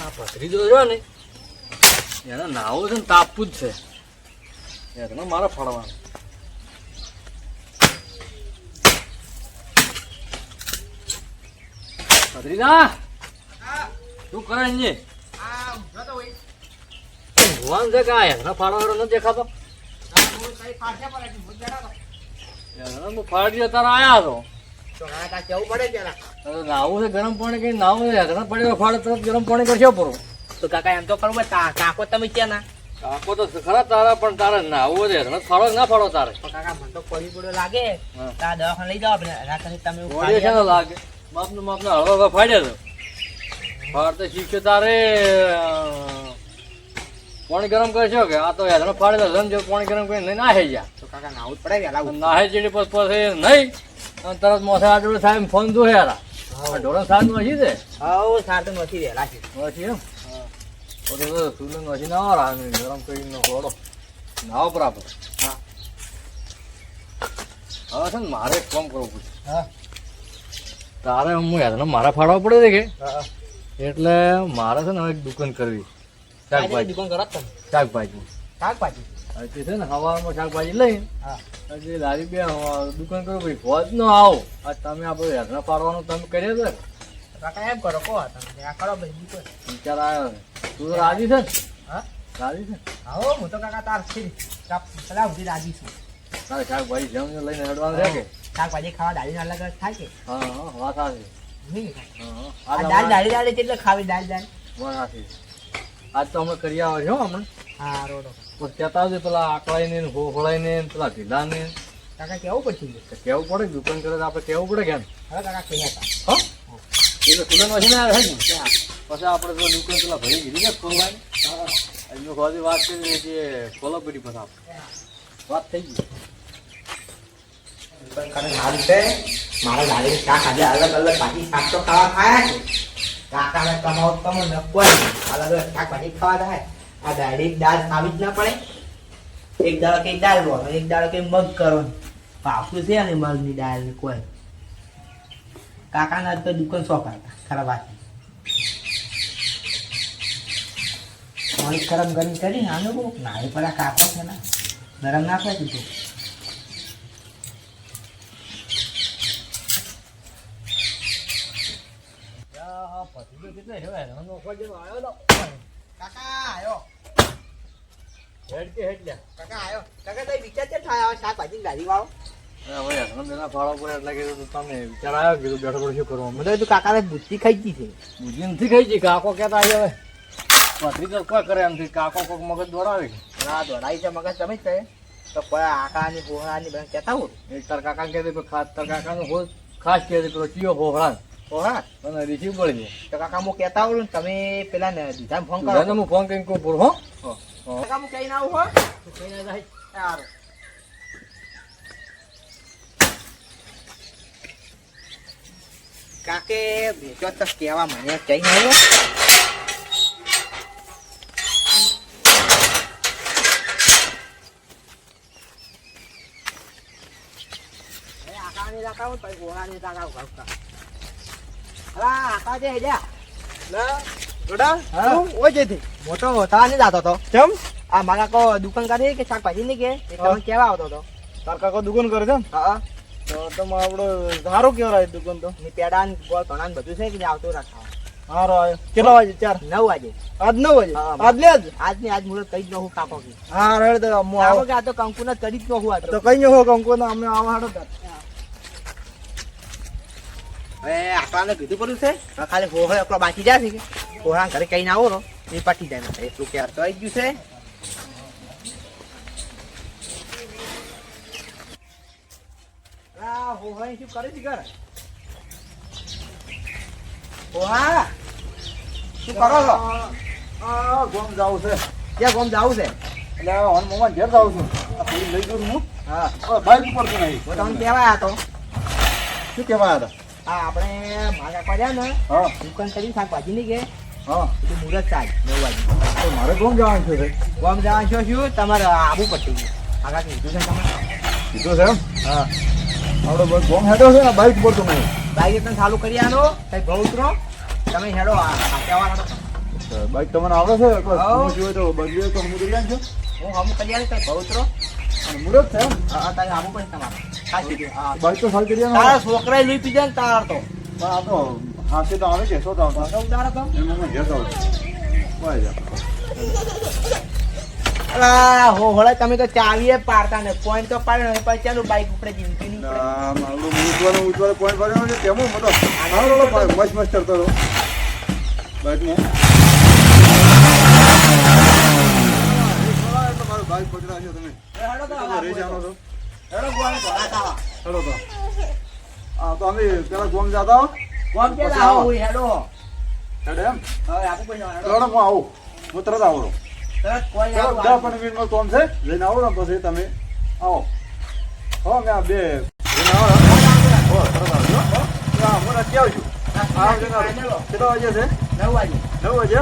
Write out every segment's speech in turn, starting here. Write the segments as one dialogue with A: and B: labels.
A: આ ભત્રીજો રહ્યો ને એને નાવું છે ને તાપવું છે. એને મારે ફળવાનું ભત્રીજા શું કરે ભગવાન છે કે આ એને ફાળવાનો નથી દેખાતો ફાડી અત્યારે આયા છો હવે નાવું છે ગરમ પાણી કઈ નાવું છે ગરમ પડે ફાડે તરત ગરમ પાણી કરશે પૂરું
B: તો કાકા એમ તો કરો તા- કાકો તમે ક્યાં ના.
A: કાકો તો ખરા તારા પણ તારે નાવું છે. ઘણા ફાળો ના ફાળો તારે?
B: કાકા મને તો કોઈ પડ્યો લાગે. તા દવાખાને લઈ જાવ આપણે એના તમે
A: ગોળીએ છે ને લાગે. માપનું માપનું હળવા હળવા ફાડ્યા છે. ફાડતે શીખ્યો તારે. પાણી ગરમ કરશો કે? આ તો હેધણો ફાડે તો જેવું પાણી ગરમ કરીને નાહે જા.
B: તો કાકા નાવું જ પડે.
A: નાહે જેડી પછી નહીં. તરત મોસે આડું થાય ફોન જોયા ઢોરણ સાત નથી છે?
B: હા સારું નથી વહેલા છે
A: નથી એમ? તો સુલંગ હજી ના રાહ ગરમ કરીને ઘોડો નાવ બરાબર.
B: હા.
A: હા છે ને મારે એક કામ કરવું પડશે.
B: હા.
A: તારે હું યાર મારા ફાડવા પડે છે કે? એટલે મારે છે ને હવે એક દુકાન કરવી શાકભાજી.
B: દુકાન કરો
A: શાકભાજી.
B: શાકભાજી.
A: તે છે ને હવામાં શાકભાજી લઈ
B: હા.
A: હજી લારી બે દુકાન કરો ભાઈ ફોજ ન આવો. આ તમે આપણે હેઠળ પાડવાનું તમે કર્યો છે?
B: કાકા એમ કરો કહો તમે. આ કરો ભાઈ દુકાન.
A: વિચાર આવ્યો તું તો રાજી છે ને?
B: હા?
A: રાજી છે
B: આવો હું તો કાકા તાર છે. પેલા સુધી રાજી છું.
A: તારે શાકભાજી જેમ લઈને હેડવાનું રહે કે?
B: શાકભાજી ખાવા દાળી અલગ અલગ થાય કે?
A: હા હા વાત
B: આવે
A: હા
B: દાળ દાળી દાળી કેટલે ખાવી દાળ દાળ?
A: વાત આવે આજ તો અમે કરી આવે છો હમણાં.
B: હા રોડો
A: પછી કહેતા આવજો પેલા આકળાઈને ને હોળાઈને ને પેલા ઢીલાને
B: કાકા કેવું પડશે
A: કેવું પડે? કે દુકાન કરે તો આપણે કેવું પડે કેમ
B: હા કાકા કહ્યા હતા?
A: હા? એ તો સુલન પછી આવે છે ને? પછી આપણે તો દુકાન પેલા ભાઈ કીધી ને ખોલવાની એમનો ખોલી વાત કરી કે ખોલો પડી પછી આપણે વાત થઈ ગઈ.
B: મારા દાડી શાક આજે અલગ અલગ બાકી શાક તો ખાવા ખાયા છે. કાકાને કમાવ કમો ન કોઈ અલગ અલગ શાકભાજી ખાવા થાય આ દાડી દાળ ખાવી જ ના પડે. એક દાળ કઈ દાળ બોલો એક દાળ કઈ મગ કરો. પાકું છે ને મગની દાળની કોઈ. કાકાના તો દુકાન શોખ હતા ખરાબ વાત. પાણી ગરમ ગરમ કરી આનું બહુ નાય પેલા કાકો છે ને ગરમ ના થાય કાકા આવ્યો
A: હેડ કે હેડ લ્યા
B: કાકા આયો. કાકા તઈ વિચાર છે થાય શાકભાજી ગાડી વાળો?
A: હવે હેઠળ ફાળો પડે એટલે કીધું તમે વિચાર આવ્યો કીધું બેઠો બેઠો શું કરવું?
B: મને તો કાકાને બુદ્ધિ ખાઈ ગઈ છે?
A: બુદ્ધિ નથી ખાઈ ગઈ કાકો કહેતા આવી હવે. પથરી તો કોઈ કરે એમથી કાકો કોક મગજ દોડાવે
B: ના દોડાઈ છે મગજ તમે જ થાય તો કોઈ આકાની પોહાની બેન કહેતા હોય?
A: એક તાર કાકા કહેતી કે ખાસ તાર કાકાનું ખાસ કહેતી પેલો ચિયો હોહળા
B: પોહા
A: અને રિસીવ પડી
B: તો કાકા હું કહેતા હોઉં ને તમે પેલા ને દીધા ફોન કરો.
A: હું ફોન કરીને કહું પૂરો હો
B: કાકા હું કહીને આવું હો સારું કાકે ભેજો તો કહેવા મને કઈ નહીં આકાની રાખાવું પછી ગોળાની રાખાવું કાકા અલા આકા જે હેજા
C: ગોડા
B: હા.
C: તું ઓય જેથી.
B: મોટો હોતા નહીં જાતો તો
C: કેમ?
B: આ મારા કો દુકાન કરી કે શાકભાજી ની કે એ તમે કેવા આવતો તો
C: તાર કાકો દુકાન કરે છે
B: હા
C: તો તમે આપણો સારું કેવરાય દુકાન તો.
B: ની પેડા ને ગોળ ઘણા ને બધું છે કે જે રાખવા?
C: સારો આવ્યો કેટલા વાગે? ચાર?
B: નવ વાગે.
C: આજ નવ વાગે? આજ લે જ
B: આજની આજ મુહૂર્ત કઈ જ ન હું કાપો કે.
C: હા રેડ તો હું આવો.
B: કે આ તો કંકુ ને કરી જ ન હું
C: તો કઈ હો કંકુ ને અમે આવા હાડો તાર.
B: હવે કીધું પડ્યું છે? ખાલી હોહળે એકલો બાકી જાય છે કે? હોહળા ઘરે કઈ ના આવો એ પટી જાય મારે એટલું કે તો આવી ગયું છે આ હોહળા શું કરે છે ઘર હોહા શું કરો છો
C: ગોમ જાવું છે
B: ક્યાં ગામ જાવું છે
C: એટલે હન મોમાં ઘેર જાઉં છું લઈ જઉં હું
B: હા
C: બાઈક ઉપર તો નહીં
B: હું તમને કહેવાય તો
C: શું કહેવાય હતા
B: આ આપણે માગા પડ્યા ને
C: હા
B: દુકાન કરી શાકભાજી ની કે
C: હા.
B: બધું મુરત સાજ નવ વાગે
C: તો મારે ગોમ જવાનું છે ભાઈ?
B: જવાનું છે શું? તમારે આબુ પડતી આગળ કીધું છે તમારે?
C: કીધું છે એમ?
B: હા.
C: આપણે બસ ગોમ હેડો છે? ને બાઈક ઉપર તો નહીં.
B: બાઈક એકદમ ચાલુ કરી આનો કઈ ભાવ ઉતરો. તમે હેડો કહેવા હાડો.
C: બાઈક તમને આવડે છે? કોઈ જોયો તો બદલી હોય તો હું બોલી છું.
B: હું હમ કલ્યાણ કઈ ભાવ ઉતરો.
C: અને મુરત છે
B: હા હા, તારે આવું પણ તમારે. હા
C: તો સારી કરી
B: તારા છોકરાએ લઈ પીધા ને તારા તો.
C: આ તો હાથે તો આવે છે સો તો. આવતા
B: પાછો ઉતારો તો.
C: એમાં હું ઘેર આવું વાય જા.
B: અલા, હો હોળે તમે તો ચાવીએ પાડતા ને. પોઈન્ટ તો પાડ્યો ને પછી ચાલુ બાઈક ઉપર જિંદગી ની
C: ના મારું ઉતવાનું ઉતવાનું પોઈન્ટ પાડ્યો છે તેમાં મતલબ આવડો લો મસ્ત મસ્ત કરતો હતો મારું બાઈક પકડા છો તમે
B: હેડો તો
C: રહી જાઓ છો
B: હેડો ગોળ
C: હેડો તો. હા તો અમે પેલા ગોમ જતા
B: ગોળ કે
C: આવો.
B: હેડો
C: હેડે એમ
B: હવે આપું પછી હેડો.
C: હું આવું હું તરત આવું
B: તરત કોઈ આવું,
C: દસ. પંદર મિનિટમાં કોમ છે લઈને આવો ને પછી તમે આવો હો મેં બે લઈને આવો હો તરત આવજો હા હું નથી આવજો. કેટલા વાગે છે
B: નવ વાગે
C: નવ વાગે?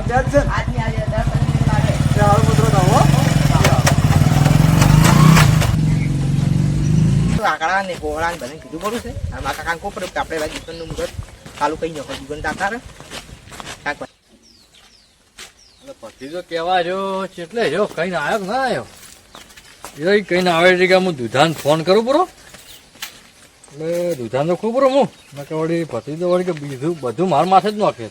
C: ત્યાં જ છે
B: આજે દસ પંદર મિનિટ લાગે
C: ત્યાં તરત આવો
B: કાકડા ને કોહળા ને બધાને કીધું ખરું છે. આ મારા કાકાને કહું પડે આપણે ભાઈ દુકાનનું મુહૂર્ત ચાલુ કરી નાખો, જીવન દાખલા કાક
A: કેવા જો એટલે કઈ ના આવ્યો એ કઈ ના આવે છે કે હું દુધાન ફોન કરું પૂરો? એટલે દુધાન તો ખૂબ પૂરો હું. મેં વળી તો વળી બીજું બધું માર માથે જ નાખે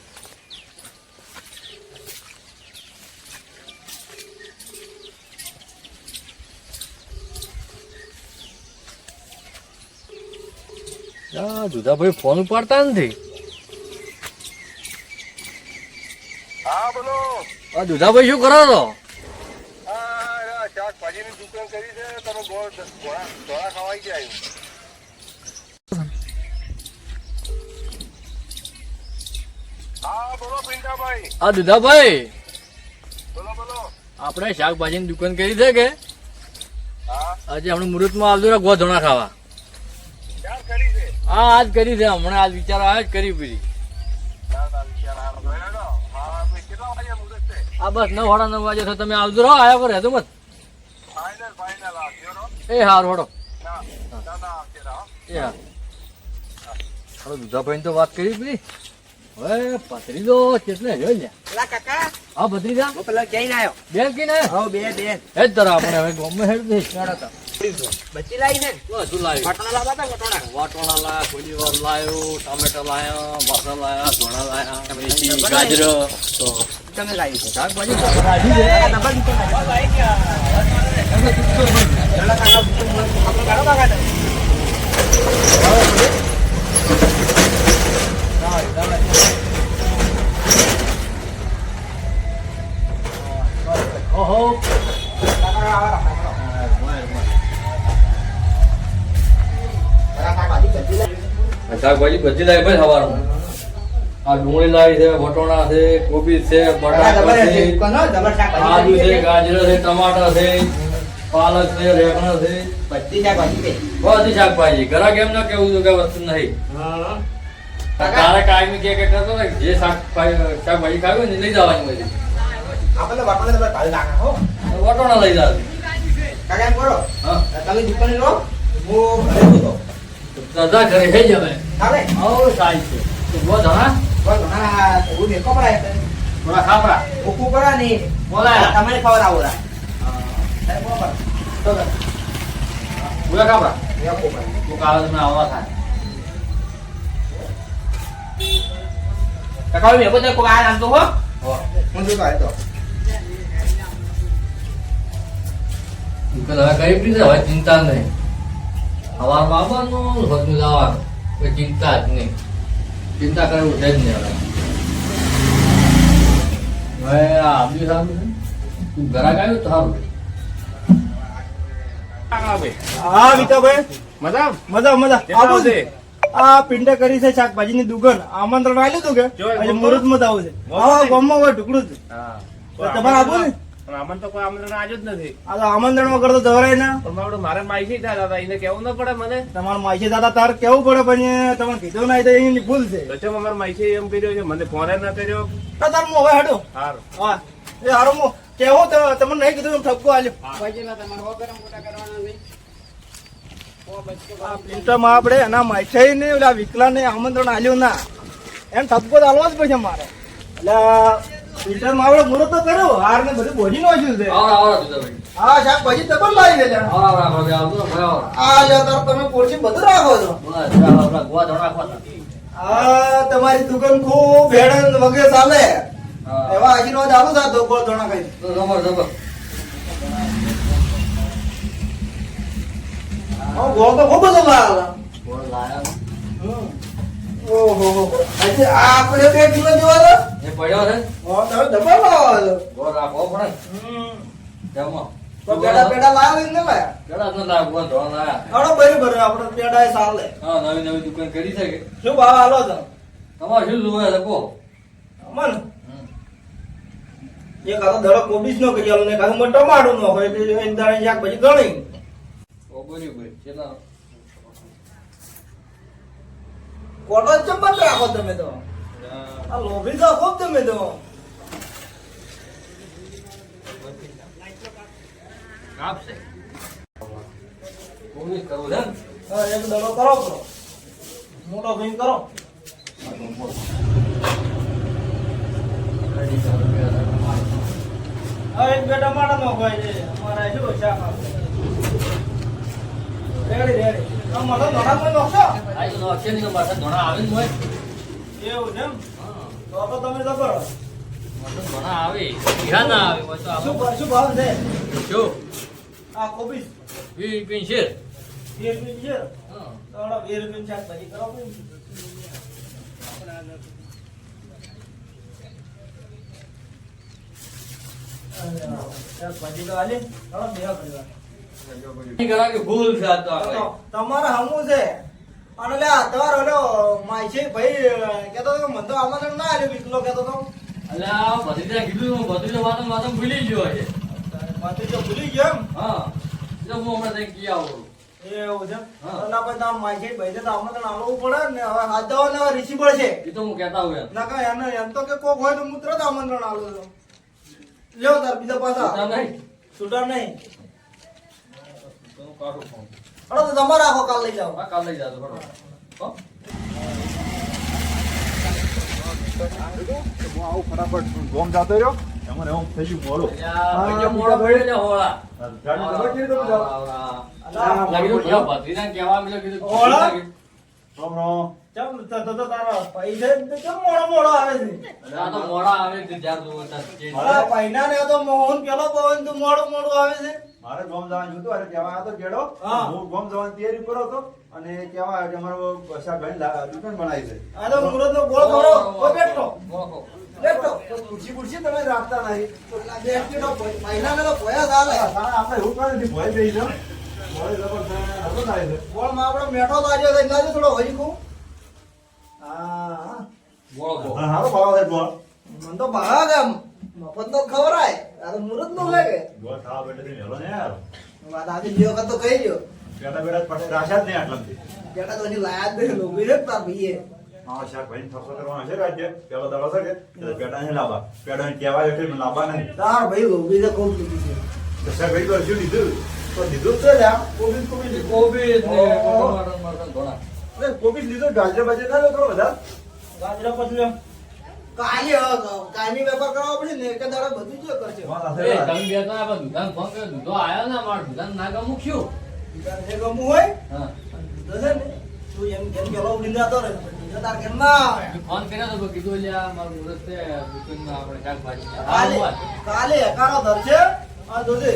A: આ દુધાભાઈ ફોન ઉપાડતા નથી.
C: હા બોલો.
A: આ દુધાભાઈ શું કરો છો?
C: હા
A: દુધાભાઈ આપણે શાકભાજીની દુકાન કરી છે કે? આજે હમણાં મુહૂર્તમાં આવજો ને ગોધોણા ખાવા. હા આજ કરી છે હમણાં આજ વિચાર આવ્યો જ કરી પીધી
C: હા
A: આ બસ નવ સાડા નવ વાગે તમે આવજો રહો આવ્યા પર રહેતો મત એ હાર હોડો. એ હા. દુધાભાઈ તો વાત કરી પીધી હવે પતરી તો કેટલે જોઈ લ્યા
B: પેલા કાકા.
A: હા ભત્રીજા?
B: હું પેલા જઈને આવ્યો.
A: બેન કી ને?
B: હો બે બેન
A: એ જ તરફ આપણે હવે ગમે હેડ
B: તો. બચી લાવી ને? વટોણા
A: વાટોણા? લાયા કોલીવાર લાયો ટામેટા લાયા મરસા લાયા ધોણા લાયા ગાજર તો
B: તમે લાવી છે.
A: શાકભાજી
B: કાકા આપણે કાકા શાકભાજી
A: બધી લાવી ભાઈ સવારમાં આ ડુંગળી લાવી છે વટોણા છે કોબી છે બટાકા છે
B: છે.
A: આદુ છે
B: છે.
A: ગાજર છે ટમાટર છે પાલક છે રેગણા છે
B: બધી શાકભાજી છે.
A: બધી શાકભાજી ઘરા કેમ ના કેવું તો કે વસ્તુ નહીં
B: હા.
A: તારે કાયમી કે કે કરતો ને જે શાકભાજી શાકભાજી ખાવી હોય ને લઈ જવાની બધી
B: આપણે વટોણા તો હો.
A: વટોણા લઈ જાવ
B: કાકા એમ કરો તમે દુકાને રહો હું ઘરે
A: દાદા ઘરે થઈ જવે
B: ચાલે
A: આવો સાઈ છે. તો બહુ ધણા.
B: બસ ઘણા હું પડાય છે.
A: થોડા ખાપરા
B: ભૂખું પડે. ને?
A: બોલાય.
B: તમારે ખબર આવો રા અરે બરાબર. તો કર.
A: પૂરા ખાપરા
B: દેખો પડે.
A: તું કાલે તમે આવવા થાય.
B: કાકા મેં બધે કોઈ આ નામ તો હો.
A: હો.
B: હું જોતો આવ્યો તો.
A: હવે કરી દીધી હવે ચિંતા નહીં. સવારમાં આવવાનું હોતું જવાનું. કોઈ ચિંતા જ નહીં ચિંતા કરવું છે જ નહીં હવે હવે આ આપ્યું સારું તું ઘરાક આવ્યું તો સારું
C: હા વિકાભાઈ મજા? મજા મજા. આવું છે. આ પિંડે કરી છે શાકભાજીની દુકાન. આમંત્રણ આલ્યું હતું કે? મુહૂર્તમાં આવું છે. હા ગામમાં હોય ટુકડું છે તમારે આવું ને?
D: પણ તો કોઈ આમંત્રણ આવ્યું જ નથી.
C: આ તો આમંત્રણ વગર તો જવરાય ના.
D: પણ મારે માહિતી હતા એને કેવું ન પડે મને?
C: તમારે માહિતી દાદા તાર કેવું પડે પણ તમને કીધું ના તો એની ભૂલ છે.
D: અમારે માહિતી એમ કર્યો છે? મને ફોન ન કર્યો.
C: તાર હું હવે હેડો?
D: સારું
C: હા. એ હું કેવું તમને નહીં કીધું એમ ઠપકો આલ્યો. આ પિંટામાં આપણે એના માઠાઈ ને ઓલા વિકલા ને આમંત્રણ આલ્યું ના. એમ ઠપકો તો આલવો જ પડશે મારે. એટલે પીટરમાં માવડો મુહૂર્ત તો કર્યો. હાર ને બધું બોજી નાખ્યું છે.
A: આવરા આવરા દુધાભાઈ
C: હા શાકભાજી તબલ લાવી દેજો
A: આવરા આવરા ભાભી આવતો ભાઈ આવરા
C: આ જો તાર તમે પોળસી બધું રાખો છો.
A: બસ આવરા ગોવા ધોણા ખાતા
C: આ તમારી દુકાન ખૂબ ભેડન વગેરે ચાલે. એવા આશીર્વાદ આવું સાહેબ ગોળ ધોણા ખાઈ.
A: જબર જબર.
C: હા ગોળ તો ખૂબ બધો લાયા.
A: ગોળ લાયા.
C: આજે આપણે બે કિલો જેવા
A: એ પડ્યો છે?
C: હા તો પેડા પેડા લાવે ને લાયા.
A: ધોણા લાયા
C: આપણે પેડા એ ચાલે
A: હા નવી નવી દુકાન કરી છે
C: શું ભાવ આલો છો?
A: તમારે શું જોવે છે કહો
C: અમન. એક આ તો દડો કોબીજ નો કરી આલો ને કાં ટમાટો નો હોય એટલે એક દાડે શાક પછી ગણી.
A: કેટલા
C: કોટો જ રાખો તમે તો? આ લોભી તો ખૂબ તમે તો.
A: કાપશે કોમી કરવું છે? ને?
C: હા એક દડો કરો કરો મોટો ભાઈ કરો. હા એક બે ટમાટા નો હોય છે. અમારા શું શાક રેડી રેડી. કોઈ
A: તો
C: આલી બેહો પરિવાર.
A: ભૂલ છે આ તો આપણે
C: તો તમારે હમું છે? અને લે આ ઓલો માયશે ભાઈ મને તો આમંત્રણ ના આલ્યું વિકલો કહેતો હતો.
A: એટલે આ ભત્રીજા કીધું હું ભૂલી ગયો છે.
C: જો ભૂલી ગયો એમ?
A: હા હું હમણાં તઈ ગયા આવું
C: એવું છે?
A: હા.
C: ના પછી તાર માયશે ભાઈ તો આમંત્રણ આલવું પડે ને હવે હાથ દવા ને રીસી છે.
A: એ તો હું કહેતા હોય
C: ના કા એને એમ તો કે કોક હોય તો હું તરત આમંત્રણ આલું છું. લ્યો તાર બીજા
A: છૂટા
C: પાછા
A: નહીં.
C: છૂટા નહીં.
A: તો હું કાઢું
C: તો તમારે આખો કાલ લઈ જાઓ
A: કાલ લઈ જાજો બરોબર હું
E: આવું ફટાફટ ગોમ જતો રહ્યો એમાં એમ થઈ ગયું મોડું
A: યા ભાઈ મોળો હોળા
E: ગાડી ખબર કેવી રીતે જાવ?
A: લાગ્યું પેલા ભત્રીજાને કહેવા મળ્યો કીધું
C: હોળા?
E: રામ રામ.
C: તો તો તો તારા પૈસા કેમ મોડો મોડો આવે છે
A: આ તો મોડા આવે છે જ્યાં જોવો ત્યાં કે છે.
C: અલા, પૈના ને તો મોહન પેલો પવન તું મોડું મોડું આવે છે
E: મારે ગોમ જવાનું જોતું અરે કહેવા હતો તો
C: હા.
E: હું ગોમ જવાની તૈયારી કરો હતો અને કહેવા આવ્યો કે અમારો શાકભાજી લા- દુકાન બનાવી છે
C: આ તો મુરત નો ગોળ કરો ઓ બેઠો
A: ઓહો.
C: બેઠો
E: તો ખુરશી ખુરશી તમે રાખતા નહીં
C: ને તો ભોયા ચાલે
E: આપણે એવું કરે છે ભોય બેસી જાઓ. ભોય થાય છે.
C: ગોળમાં આપણો મેઠો લાગ્યો છે એના થોડો હજી કું હા
A: બોલો બોલો.
E: હા, ભાવ છે ગોળ.
C: મન તો ભાગ એમ મફત તો ખવરાય આ તો મુરતનું લાગે
E: ગોળ ખાવા બેઠે થી વહેલો ને યાર.
C: વાત આજે લ્યો કતો તો કહી જો
E: બેટા બેટા જ રાશા જ નહીં આટલાથી.
C: જેટા તો હજી લાયા જ નહીં લોભી રે તાર ભાઈએ
E: હા, શાકભાજીનો થકો કરવાનો છે રાજ્ય. પેલો દાડો છે કે એટલે પેડા નહીં લાવવા. પેડાને કહેવાય એટલે લાબા નહીં.
C: તાર ભાઈ લોભી છે કોમ લીધી છે
E: તો શાકભાજી તો હજુ લીધું. તો લીધું તો લ્યા. કોબીજ, કોબીજ.
A: કોબીજ ને. ટમાટર મરચાં ઘણા
E: અરે, કોબીજ લીધું, ગાજરા બાજરા ના લો થોડો બધા.
C: ગાજરા પછી લ્યો કાલે હવે કાયમી વેપાર કરવો પડે ને એક દાડે બધું જ કરશે.
A: એ, તમે બે તો આ દુકાન ફોન કર્યો દૂધો આયો ને મારે દુકાન ના ગમું
C: જે ગમવું હોય
A: હા.
C: તો છે ને તું એમ કેમ પેલો ઉડીને જતો રહે તાર કેમ ના આવે
A: ફોન કર્યો તો કીધું લ્યા મારું મુહૂર્ત છે દુકાનમાં આપણે શાકભાજી
C: કાલે કાલે એકારો ધરશે આ જોજે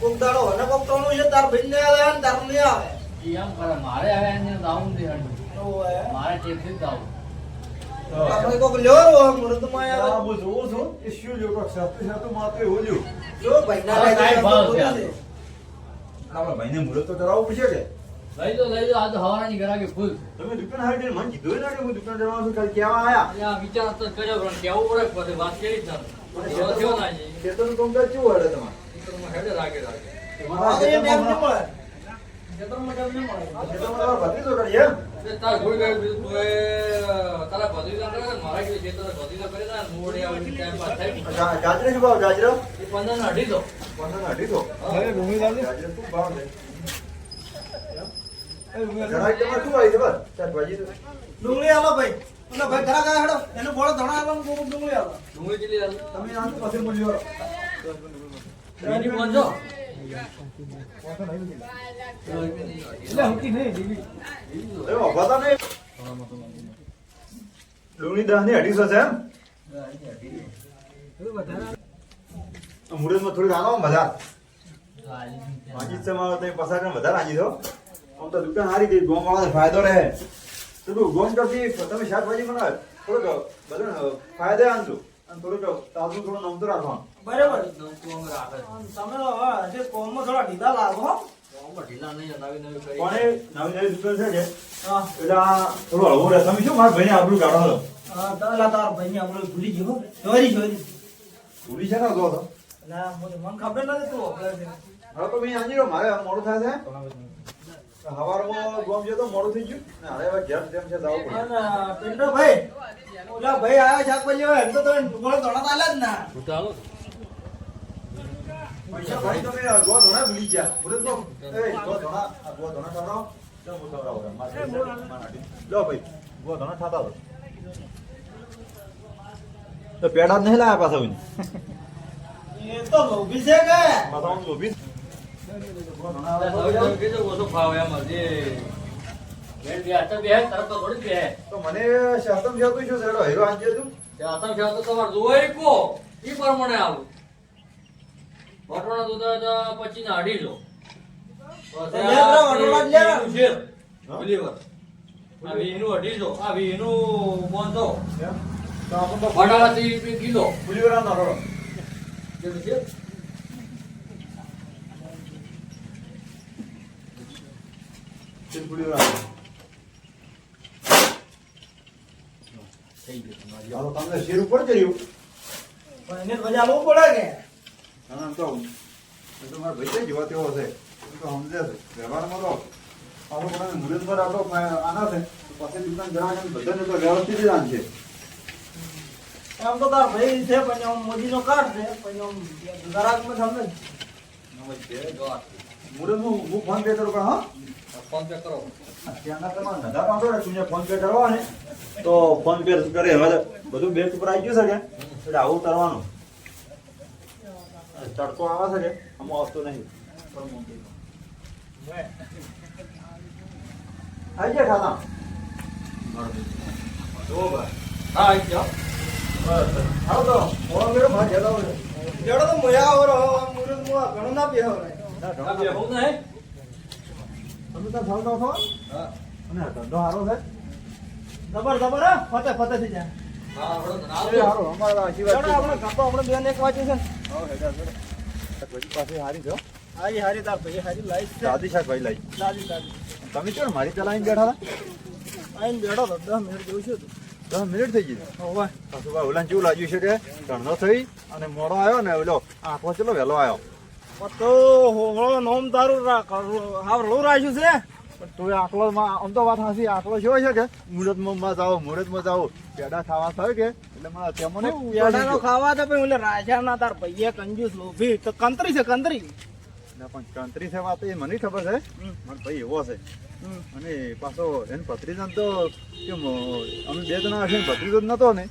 C: કોક દાડો અને કોક ત્રણું છે તાર ભાઈ ને આવે ને તાર નહીં આવે.
A: એમ કરે મારે હવે એને દાવું હટવું. મારે ટેક્સી જ દાવું
C: આપણે કોક લ્યો રો મુહૂર્તમાં
E: હું જોઉં છું કે શું લ્યો, કોક સસ્તું સસ્તું માથું એવું લ્યો.
C: જો ભાઈ ના
A: હવે કાંઈ ભાવ છે
C: છે
A: આ તો.
E: આપણા ભાઈને મુહૂર્ત તો કરાવવું પડશે કે?
A: લઈ દો લઈ દો આ તો હવારાની ગરાકી ફૂલ
E: તમે દુકાન હારી મને કીધું ના કે હું દુકાન જવાનું છું કાલે આયા?
A: આ વિચાર તો કર્યો પણ કેવું પડે પછી વાત કરી જ ના
E: કેવું હાલે તમારે?
A: ખેતરમાં હેડે
C: નહીં મળે. ખેતરમાં નહીં મળે
E: કરીએ
A: તાર કોઈ કાંઈ બીજું તું એ તારા ભત્રીજા કરે મારા કીધું છે તારા ભત્રીજા કરે ને મોડે આવી ટાઈમ પાસ થાય.
E: ગાજરે શું ભાવ ગાજરો?
A: એ પંદર ને અઢી
E: પંદર ને અઢીસો ગાજરે શું ભાવ છે શું આવી છે બસ? શાકભાજી તો.
C: ડુંગળી આલો ભાઈ. અને ભાઈ ઘરા ગયા હેડો. એનો બોળો ધણા આવવાનું ડુંગળી આવે
A: ડુંગળી કેટલી?
E: તમે આમ પછી બોલ્યો
A: બીજી.
E: ડુંગળી દસ છે એમ મુરતમાં થોડી રાખો બધા વાંચી છે મારો તમે પસાર કરીને વધારે આમ તો દુકાન હારી ગઈ ગોમ ફાયદો રહે તો તું ગોમ કરતી તમે શાકભાજી બનાવે થોડુંક બધું ફાયદો આનજો અને થોડુંક તાજું થોડું નમતું રાખવાનું
C: બરાબર તમે હજી કોમમાં થોડા ઢીલા લાગો હો.
A: ઢીલા નહીં, નવી નવી કરી.
E: નવી નવી દુકાન છે કે
C: હા.
E: એટલે આ થોડું હળવું રહે તમે શું મારા ભાઈને આપણું કાઢો છો?
C: હા તાલા તાર ભાઈને આપણે ભૂલી ગયો. ચોરી ચોરી
E: ભૂલી છે ને તો તો.
C: ના મને મને ખબર નથી તું
E: હવે તો મેં રહ્યો મારે મોડું થાય છે. હવારમાં ગોમ તો મોડું થઈ ગયું. ને હવે હવે જેમ છે જવું પડે.
C: ભાઈ ઓલા ભાઈ આયા શાકભાજી હોય એમ તો તમે ધણા જ ના.
E: પૈસા ભાઈ તમે ગો ધોણા ભૂલી ગયા મુરત નો એ ગો ગો તો ગો પેડા જ નહીં લાયા પાછા
C: એ તો લોભી છે
E: હું લોભી ગો ધોણા આવે કે
A: હવે તમે ફાવે એમ. તો
E: મને શાસન જતું શું હેડો, હીરો આંજે તું
A: તે આતંક તો તમારે જોવાય કો. એ પ્રમાણે આવું. વટવાના દૂધ હોય તો પછી ના અઢી લો. કિલો.
E: તમને શેર ઉપર કર્યું.
C: પણ એને મજા આવવું પડે કે?
E: ના ના તો એ તો મારા ભાઈ જેવા તેવો છે. એ તો સમજે છે. વ્યવહારમાં તો આપણો પણ મુરત પર આપણો આના છે. પછી દુકાન જણાવે બધાને તો વ્યવસ્થિત જ આન છે.
C: એમ તો તાર ભાઈ છે પણ આમ મોદીનો કાર્ડ છે પણ આમ ગ્રાહકમાં સમજે.
A: નમસ્તે, જો આ.
E: હું ફોન પે કરું હા?
A: ફોન પે કરો.
E: ત્યાંના તમારા ધંધા પાંચસો ને તું ફોન પે કરવા ને તો ફોન પે કરે હવે બધું બેંક ઉપર આવી ગયું છે કે એટલે આવું કરવાનું. તડકો આવે છે કે અમુક આવતો નહીં. આવી ગયા ખાતા
A: હા, આવી જાઓ.
E: આવો તો મોડો મેળો ભાઈ હોય.
C: જેડો તો મજા આવરો મુરત મો ઘણો ના બેહો
A: બે હોવું નહીં?
E: તમે છો
A: હા.
E: અને ધંધો સારો છે?
C: જબર જબર હા ફતે ફતે થઈ જાય.
A: હા, આપણો
E: એ સારો અમારા આશીર્વાદ
C: જેડો આપણે ગપ્પો બેન એક વાંચ્યું છે ને?
E: શાકભાજી. પાસે સારી છે.
C: હારી હારી તાર ભાઈ હારી લાઈફ છે.
E: સાદી શાકભાજી લાવી
C: દાદી દાદી.
E: તમે ચો મારી ચલાવીને બેઠા હતા?
C: આઈને બેઠો તો દસ મિનિટ જોઉં છું
E: દસ મિનિટ થઈ ગઈ.
C: હોવે.
E: પાછું ભાઈ ઓલાને કેવું લાગ્યું છે કે થઈ અને મોડો આવ્યો ને ઓલો આંખો ચલો વહેલો આવ્યો?
C: તો હોળો નોમ તારું રાખ હાવ લો રાખ્યું છે.
E: પણ તું આકલો આમ તો વાત હાસી આકલો શું હોય છે કે? મુહૂર્તમાં માં જાઓ મુહૂર્તમાં જાઓ. પેડા ખાવા થાય કે? એટલે મને તેમને
C: પેડાનો ખાવા તો પણ ઓલે રાજા ના તાર ભાઈએ કંજૂસ લોભી. તો કંતરી છે કંતરી.
E: ને પણ કંત્રી છે વાત એ મને ખબર છે. મને ભાઈ એવો છે. અને પાછો એને ભત્રીજન તો કે અમે બે જણા હશે ભત્રીજો નતો ને.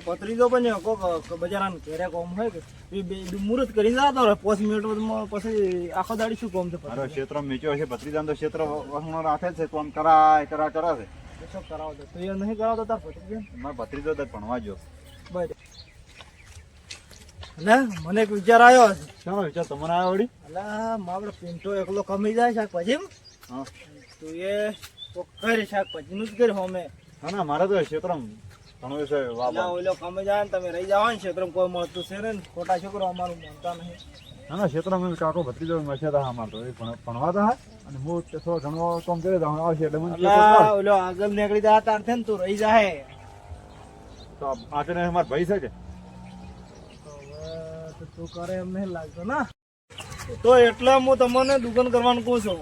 C: પતરીજો પણ કોક બજારાને ઘેરે કોમ હોય કે મુહૂર્ત કરીને જતો રહે. પાંચ મિનિટમાં પછી આખો દાડી શું કોમ છે
E: મારો ક્ષેત્ર મેચ્યો છે ભત્રીજાને તો ક્ષેત્ર વસણો રાખે છે કોમ કરાય કરા કરા છે.
C: શું કરાવો તો એ નહીં કરાવતો તાર પતરીજો
E: મારા ભત્રીજો તો ભણવા જો
C: બસ. એટલે મને એક વિચાર આવ્યો છે
E: શાનો વિચાર? તમને આવ્યો વળી?
C: અલા મારો પિન્ટો એકલો કમી જાય શાક પછી
E: હા.
C: તું એ કરી પછી નું જ કરી હોમે
E: ના ના મારે તો ક્ષેત્ર ઘણું છે
C: ઓલો કમે જાય ને તમે રહી જાવ ને ક્ષેત્રમાં કોઈ મળતું છે ને ખોટા છોકરો અમારું માનતા નહીં.
E: ના ના ક્ષેત્રમાં કાકો ભત્રીજો હતા અમાર તો ભણવા તા અને હું તે થોડો ઘણો કામ કરે તો આવશે એટલે મને
C: ઓલો આગળ નીકળી જાય તાર છે ને તું રહી જાય
E: તો આગળ અમાર ભાઈ છે કે?
C: તું કરે એમ નહીં લાગતો ના. તો એટલે હું તમને દુકાન કરવાનું કહું છું.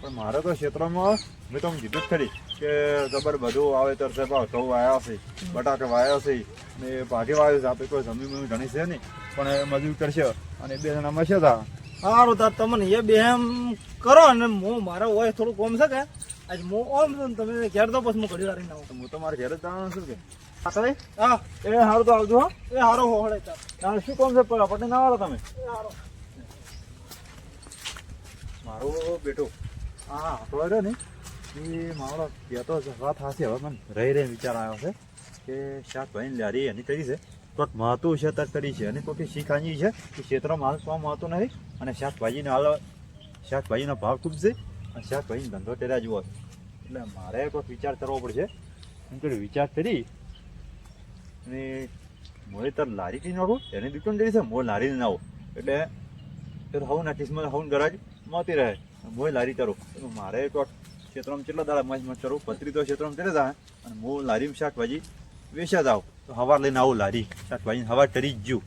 E: પણ મારે તો ક્ષેત્રમાં મેં તો કીધું જ ખરી. કે જબર બધું વાવેતર છે ભાવ ઘઉં વાયા છે બટાકા વાયા છે ને ભાગે વાવ્યું છે આપણે કોઈ જમીન ઘણી છે નહીં પણ મજૂર કરશે અને બે જણા મસ્યા તા.
C: સારું તાર તમને એ બે એમ કરો ને હું મારે હોય થોડું કોમ છે કે? આજ હું ઓમ છું ને તમે ઘેર તો પછી હું ઘડી વાર
E: હું તો મારે ઘેર જ જવાનું છું કે. હા તમે
C: હા
E: એ સારું તો આવજો હો.
C: એ સારો હોળે
E: તાર. શું કોમ છે? પટેલ ના વાળો તમે? મારો બેટો. હા આપણો રહ્યો ને? એ મારો કહેતો છે વાત હાસી હવે મને રહી રહી વિચાર આવ્યો છે કે શાકભાઈ લારી એની કરી છે કોઈક મહત્વ છે તક કરી છે અને કોઈ શીખાની છે કે ક્ષેત્રમાં હાલ શું મહત્વ નથી અને શાકભાજીનો હાલ શાકભાજીનો ભાવ ખૂબ છે અને શાકભાજીનો ધંધો તેરા જુઓ. એટલે મારે કોઈક વિચાર કરવો પડશે એમ કરી વિચાર કરી અને મોડે તાર લારી કઈ નાખું એની દુકાન કરી છે મોં લારી ના એટલે તો હવું ના કિસ્મત હવું ગરાજ મળતી રહે મોય લારી કરું તો મારે તો ક્ષેત્રમાં કેટલા દાડા મસ્ત મચ્છરો પતરી તો ક્ષેત્રમાં કરે જાય. અને હું લારીમાં શાકભાજી વેચ્યા જાઉં. તો હવાર લઈને આવું લારી. શાકભાજી હવા ટરી જ જ્યું